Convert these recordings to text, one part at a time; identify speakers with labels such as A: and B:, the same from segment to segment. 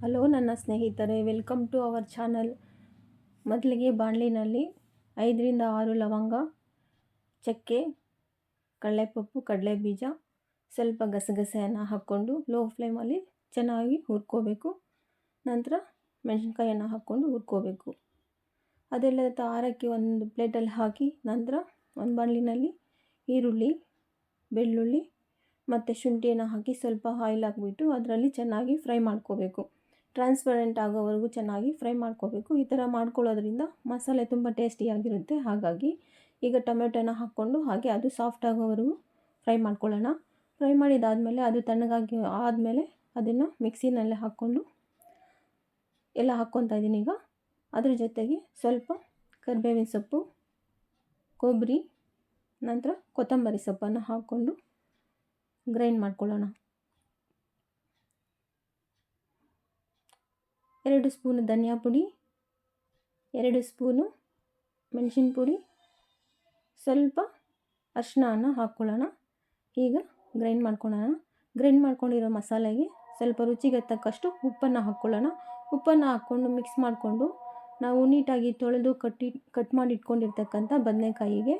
A: Hello, ನನ್ನ ಸ್ನೇಹಿತರೆ, welcome to our channel. ಮೊದಲಿಗೆ ಬಾಣಲಿನಲ್ಲಿ ಐದರಿಂದ ಆರು ಲವಂಗ, ಚಕ್ಕೆ, ಕಡಲೆಪಪ್ಪು ಕಡಲೆ ಬೀಜ ಸ್ವಲ್ಪ ಗಸಗಸೆಯನ್ನು ಹಾಕ್ಕೊಂಡು ಲೋ ಫ್ಲೇಮಲ್ಲಿ ಚೆನ್ನಾಗಿ ಹುರ್ಕೋಬೇಕು. ನಂತರ ಮೆಣಸಿನ್ಕಾಯನ್ನು ಹಾಕ್ಕೊಂಡು ಹುರ್ಕೋಬೇಕು. ಅದೆಲ್ಲ ಆರಕ್ಕೆ ಒಂದು ಪ್ಲೇಟಲ್ಲಿ ಹಾಕಿ ನಂತರ ಒಂದು ಬಾಣಲಿನಲ್ಲಿ ಈರುಳ್ಳಿ, ಬೆಳ್ಳುಳ್ಳಿ ಮತ್ತು ಶುಂಠಿಯನ್ನು ಹಾಕಿ ಸ್ವಲ್ಪ ಆಯಿಲ್ ಹಾಕ್ಬಿಟ್ಟು ಅದರಲ್ಲಿ ಚೆನ್ನಾಗಿ ಫ್ರೈ ಮಾಡ್ಕೋಬೇಕು. ಟ್ರಾನ್ಸ್ಪರೆಂಟ್ ಆಗೋವರೆಗೂ ಚೆನ್ನಾಗಿ ಫ್ರೈ ಮಾಡ್ಕೋಬೇಕು. ಈ ಥರ ಮಾಡ್ಕೊಳ್ಳೋದ್ರಿಂದ ಮಸಾಲೆ ತುಂಬ ಟೇಸ್ಟಿಯಾಗಿರುತ್ತೆ. ಹಾಗಾಗಿ ಈಗ ಟೊಮೆಟೊನ ಹಾಕ್ಕೊಂಡು ಹಾಗೆ ಅದು ಸಾಫ್ಟ್ ಆಗೋವರೆಗೂ ಫ್ರೈ ಮಾಡ್ಕೊಳ್ಳೋಣ. ಫ್ರೈ ಮಾಡಿದಾದಮೇಲೆ ಅದು ತಣ್ಣಗಾಗಿ ಆದಮೇಲೆ ಅದನ್ನು ಮಿಕ್ಸಿನಲ್ಲೇ ಹಾಕ್ಕೊಂಡು ಎಲ್ಲ ಹಾಕ್ಕೊತಾ ಇದ್ದೀನಿ ಈಗ. ಅದ್ರ ಜೊತೆಗೆ ಸ್ವಲ್ಪ ಕರಿಬೇವಿನ ಸೊಪ್ಪು, ಕೊಬ್ಬರಿ, ನಂತರ ಕೊತ್ತಂಬರಿ ಸೊಪ್ಪನ್ನು ಹಾಕ್ಕೊಂಡು ಗ್ರೈಂಡ್ ಮಾಡ್ಕೊಳ್ಳೋಣ. ಎರಡು ಸ್ಪೂನು ಧನಿಯಾ ಪುಡಿ, ಎರಡು ಸ್ಪೂನು ಮೆಣಸಿನ ಪುಡಿ, ಸ್ವಲ್ಪ ಅರ್ಶಿನ ಹಾಕ್ಕೊಳ್ಳೋಣ. ಈಗ ಗ್ರೈಂಡ್ ಮಾಡ್ಕೊಳ್ಳೋಣ. ಗ್ರೈಂಡ್ ಮಾಡ್ಕೊಂಡಿರೋ ಮಸಾಲೆಗೆ ಸ್ವಲ್ಪ ರುಚಿಗೆ ತಕ್ಕಷ್ಟು ಉಪ್ಪನ್ನು ಹಾಕ್ಕೊಳ್ಳೋಣ. ಉಪ್ಪನ್ನು ಹಾಕ್ಕೊಂಡು ಮಿಕ್ಸ್ ಮಾಡಿಕೊಂಡು ನಾವು ನೀಟಾಗಿ ತೊಳೆದು ಕಟ್ಟಿ, ಕಟ್ ಮಾಡಿ ಇಟ್ಕೊಂಡಿರ್ತಕ್ಕಂಥ ಬದನೆಕಾಯಿಗೆ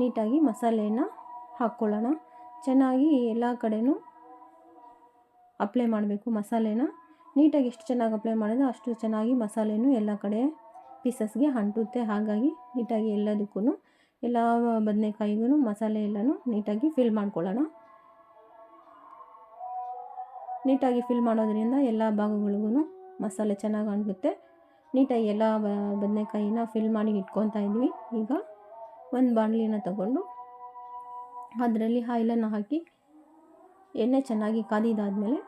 A: ನೀಟಾಗಿ ಮಸಾಲೆಯನ್ನು ಹಾಕ್ಕೊಳ್ಳೋಣ. ಚೆನ್ನಾಗಿ ಎಲ್ಲ ಕಡೆಯೂ ಅಪ್ಲೈ ಮಾಡಬೇಕು ಮಸಾಲೆನ. ನೀಟಾಗಿ ಎಷ್ಟು ಚೆನ್ನಾಗಿ ಅಪ್ಲೈ ಮಾಡಿದ್ರೆ ಅಷ್ಟು ಚೆನ್ನಾಗಿ ಮಸಾಲೆನೂ ಎಲ್ಲ ಕಡೆ ಪೀಸಸ್ಗೆ ಅಂಟುತ್ತೆ. ಹಾಗಾಗಿ ನೀಟಾಗಿ ಎಲ್ಲದಕ್ಕೂ ಎಲ್ಲ ಬದನೆಕಾಯಿಗೂ ಮಸಾಲೆ ಎಲ್ಲನೂ ನೀಟಾಗಿ ಫಿಲ್ ಮಾಡ್ಕೊಳ್ಳೋಣ. ನೀಟಾಗಿ ಫಿಲ್ ಮಾಡೋದ್ರಿಂದ ಎಲ್ಲ ಭಾಗಗಳಿಗೂ ಮಸಾಲೆ ಚೆನ್ನಾಗಿ ಅಂಟುತ್ತೆ. ನೀಟಾಗಿ ಎಲ್ಲ ಬದನೆಕಾಯಿನ ಫಿಲ್ ಮಾಡಿ ಇಟ್ಕೊತಾ ಇದ್ವಿ. ಈಗ ಒಂದು ಬಾಣಲಿನ ತಗೊಂಡು ಅದರಲ್ಲಿ ಆಯಿಲನ್ನು ಹಾಕಿ ಎಣ್ಣೆ ಚೆನ್ನಾಗಿ ಕಾದಿದಾದಮೇಲೆ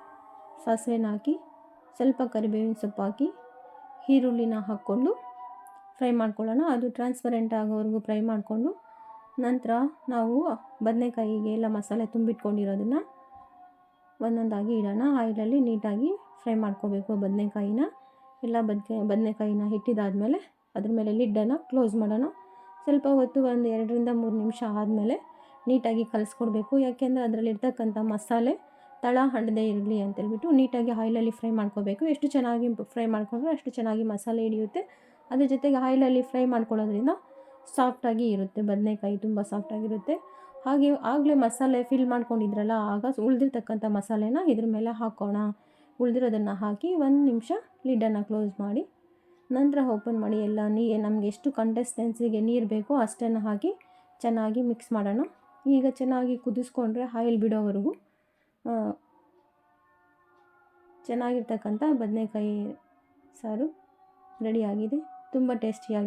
A: ಸಾಸಿವೆನ ಹಾಕಿ ಸ್ವಲ್ಪ ಕರಿಬೇವಿನ ಸೊಪ್ಪು ಹಾಕಿ ಈರುಳ್ಳಿನ ಹಾಕ್ಕೊಂಡು ಫ್ರೈ ಮಾಡ್ಕೊಳ್ಳೋಣ. ಅದು ಟ್ರಾನ್ಸ್ಪರೆಂಟ್ ಆಗೋವರೆಗೂ ಫ್ರೈ ಮಾಡಿಕೊಂಡು ನಂತರ ನಾವು ಬದನೆಕಾಯಿಗೆ ಎಲ್ಲ ಮಸಾಲೆ ತುಂಬಿಟ್ಕೊಂಡಿರೋದನ್ನು ಒಂದೊಂದಾಗಿ ಇಡೋಣ. ಆಯಿಲಲ್ಲಿ ನೀಟಾಗಿ ಫ್ರೈ ಮಾಡ್ಕೋಬೇಕು ಬದನೆಕಾಯಿನ. ಎಲ್ಲ ಬದನೆ ಬದನೆಕಾಯಿನ ಇಟ್ಟಿದ್ದಾದಮೇಲೆ ಅದ್ರ ಮೇಲೆ ಲಿಡ್ಡನ್ನು ಕ್ಲೋಸ್ ಮಾಡೋಣ. ಸ್ವಲ್ಪ ಹೊತ್ತು ಒಂದು ಎರಡರಿಂದ ಮೂರು ನಿಮಿಷ ಆದಮೇಲೆ ನೀಟಾಗಿ ಕಲಿಸ್ಕೊಡ್ಬೇಕು. ಯಾಕೆಂದರೆ ಅದರಲ್ಲಿರ್ತಕ್ಕಂಥ ಮಸಾಲೆ ತಳ ಹಣ್ಣದೇ ಇರಲಿ ಅಂತೇಳ್ಬಿಟ್ಟು ನೀಟಾಗಿ ಆಯಿಲಲ್ಲಿ ಫ್ರೈ ಮಾಡ್ಕೋಬೇಕು. ಎಷ್ಟು ಚೆನ್ನಾಗಿ ಫ್ರೈ ಮಾಡ್ಕೊಂಡ್ರೆ ಅಷ್ಟು ಚೆನ್ನಾಗಿ ಮಸಾಲೆ ಹಿಡಿಯುತ್ತೆ. ಅದ್ರ ಜೊತೆಗೆ ಆಯಿಲಲ್ಲಿ ಫ್ರೈ ಮಾಡ್ಕೊಳ್ಳೋದ್ರಿಂದ ಸಾಫ್ಟಾಗಿ ಇರುತ್ತೆ. ಬದನೆಕಾಯಿ ತುಂಬ ಸಾಫ್ಟಾಗಿರುತ್ತೆ. ಹಾಗೆ ಆಗಲೇ ಮಸಾಲೆ ಫಿಲ್ ಮಾಡ್ಕೊಂಡಿದ್ರಲ್ಲ, ಆಗ ಉಳಿದಿರ್ತಕ್ಕಂಥ ಮಸಾಲೆನ ಇದ್ರ ಮೇಲೆ ಹಾಕೋಣ. ಉಳಿದಿರೋದನ್ನು ಹಾಕಿ ಒಂದು ನಿಮಿಷ ಲಿಡ್ಡನ್ನು ಕ್ಲೋಸ್ ಮಾಡಿ, ನಂತರ ಓಪನ್ ಮಾಡಿ ಎಲ್ಲ ನೀ ನಮಗೆ ಎಷ್ಟು ಕಂಟೆಸ್ಟೆನ್ಸಿಗೆ ನೀರು ಬೇಕೋ ಅಷ್ಟನ್ನು ಹಾಕಿ ಚೆನ್ನಾಗಿ ಮಿಕ್ಸ್ ಮಾಡೋಣ. ಈಗ ಚೆನ್ನಾಗಿ ಕುದಿಸ್ಕೊಂಡ್ರೆ ಆಯಿಲ್ ಬಿಡೋವರೆಗೂ ಚೆನ್ನಾಗಿರ್ತಕ್ಕಂಥ ಬದನೆಕಾಯಿ ಸಾರು ರೆಡಿಯಾಗಿದೆ ತುಂಬ ಟೇಸ್ಟಿಯಾಗಿ